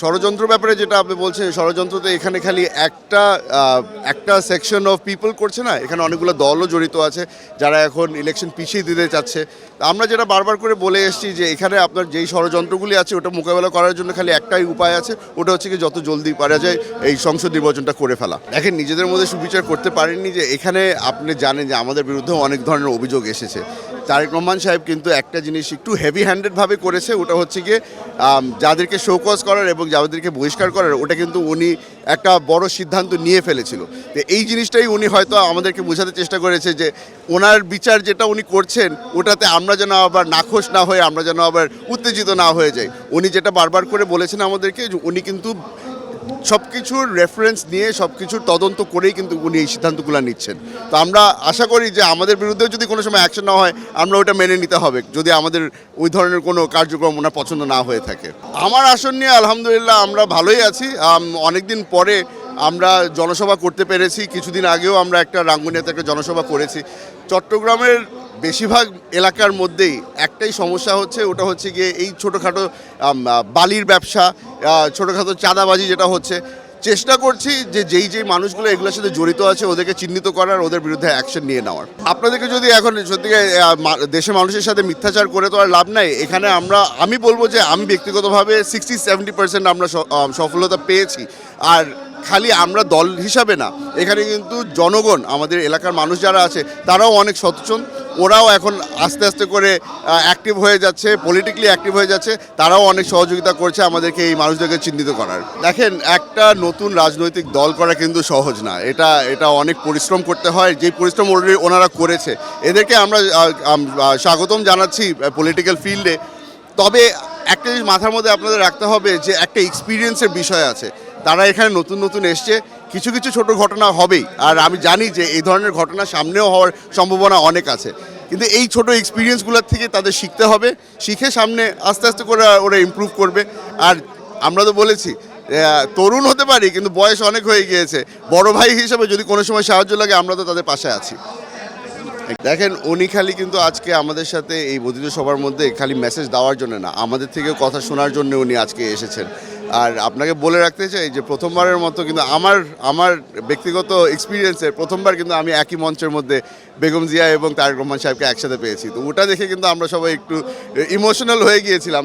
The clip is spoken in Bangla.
ষড়যন্ত্র ব্যাপারে যেটা আপনি বলছেন ষড়যন্ত্র তো এখানে খালি একটা একটা সেকশন অফ পিপল করছে না, এখানে অনেকগুলো দলও জড়িত আছে যারা এখন ইলেকশন পিছিয়ে দিতে চাচ্ছে। আমরা যেটা বারবার করে বলে এসেছি যে এখানে আপনার যেই ষড়যন্ত্রগুলি আছে, ওটা মোকাবেলা করার জন্য খালি একটাই উপায় আছে, ওটা হচ্ছে কি যত জলদি পারা যায় এই সংসদ নির্বাচনটা করে ফেলা। দেখেন, নিজেদের মধ্যে সুবিচার করতে পারেননি যে এখানে আপনি জানেন যে আমাদের বিরুদ্ধেও অনেক ধরনের অভিযোগ এসেছে। তারেক রহমান সাহেব কিন্তু একটা জিনিস একটু হেভি হ্যান্ডেডভাবে করেছে, ওটা হচ্ছে গিয়ে যাদেরকে শোকজ করার এবং যাদেরকে বহিষ্কার করার, ওটা কিন্তু উনি একটা বড় সিদ্ধান্ত নিয়ে ফেলেছিল। তো এই জিনিসটাই উনি হয়তো আমাদেরকে বোঝাতে চেষ্টা করেছে যে, ওনার বিচার যেটা উনি করছেন, ওটাতে আমরা যেন আবার নাখোশ না হয়ে, আমরা যেন আবার উত্তেজিত না হয়ে যাই। উনি যেটা বারবার করে বলেছেন আমাদেরকে উনি কিন্তু সব কিছুর রেফারেন্স নিয়ে সব কিছুর তদন্ত করেই কিন্তু উনি এই সিদ্ধান্তগুলো নিচ্ছেন। তো আমরা আশা করি যে আমাদের বিরুদ্ধেও যদি কোনো সময় অ্যাকশন না হয়, আমরা ওটা মেনে নিতে হবে, যদি আমাদের ওই ধরনের কোনো কার্যক্রম ওনার পছন্দ না হয়ে থাকে। আমার আসন নিয়ে আলহামদুলিল্লাহ আমরা ভালোই আছি। অনেকদিন পরে আমরা জনসভা করতে পেরেছি, কিছুদিন আগেও আমরা একটা রাঙ্গুনিয়াতে একটা জনসভা করেছি। চট্টগ্রামের বেশিরভাগ এলাকার মধ্যেই একটাই সমস্যা হচ্ছে, ওটা হচ্ছে গিয়ে এই ছোটোখাটো বালির ব্যবসা ছোটোখাটো চাঁদাবাজি যেটা হচ্ছে। চেষ্টা করছি যে যেই যেই মানুষগুলো এগুলোর সাথে জড়িত আছে, ওদেরকে চিহ্নিত করার, ওদের বিরুদ্ধে অ্যাকশন নিয়ে নেওয়ার। আপনাদেরকে যদি এখন সত্যি দেশের মানুষের সাথে মিথ্যাচার করে তো আর লাভ নাই, এখানে আমরা, আমি বলব যে আমি ব্যক্তিগতভাবে সিক্সটি সেভেন্টি পার্সেন্ট আমরা সফলতা পেয়েছি। আর খালি আমরা দল হিসাবে না, এখানে কিন্তু জনগণ, আমাদের এলাকার মানুষ যারা আছে, তারাও অনেক সচেতন, ওরাও এখন আস্তে আস্তে করে অ্যাক্টিভ হয়ে যাচ্ছে পলিটিক্যালি অ্যাক্টিভ হয়ে যাচ্ছে, তারাও অনেক সহযোগিতা করছে আমাদেরকে এই মানুষদেরকে চিহ্নিত করার। দেখেন, একটা নতুন রাজনৈতিক দল করা কিন্তু সহজ না, এটা এটা অনেক পরিশ্রম করতে হয় যে পরিশ্রম অলরেডি ওনারা করেছে। এদেরকে আমরা স্বাগতম জানাচ্ছি পলিটিক্যাল ফিল্ডে তবে একটা জিনিস মাথার মধ্যে আপনাদের রাখতে হবে যে একটা এক্সপিরিয়েন্সের বিষয় আছে। তারা এখানে নতুন নতুন এসছে। কিছু কিছু ছোট ঘটনা হবেই। আর আমি জানি যে এই ধরনের ঘটনা সামনেও হওয়ার সম্ভাবনা অনেক আছে। কিন্তু এই ছোট এক্সপিরিয়েন্সগুলোর থেকে তাদের শিখতে হবে। শিখে সামনে আস্তে আস্তে করে ওরা ইমপ্রুভ করবে। আর আমরা তো বলেছি তরুণ হতে পারি, কিন্তু বয়স অনেক হয়ে গিয়েছে। বড় ভাই হিসেবে যদি কোনো সময় সাহায্য লাগে, আমরা তো তাদের পাশে আছি। দেখেন, উনি খালি কিন্তু আজকে আমাদের সাথে এই বর্ধিত সবার মধ্যে খালি মেসেজ দেওয়ার জন্য না, আমাদের থেকেও কথা শোনার জন্য উনি আজকে এসেছেন। আর আপনাকে বলে রাখতে চাই যে প্রথমবারের মতো কিন্তু আমার আমার ব্যক্তিগত এক্সপিরিয়েন্সে প্রথমবার কিন্তু আমি একই মঞ্চের মধ্যে বেগম জিয়া এবং তারেক রহমান সাহেবকে একসাথে পেয়েছি। তো ওটা দেখে কিন্তু আমরা সবাই একটু ইমোশনাল হয়ে গিয়েছিলাম।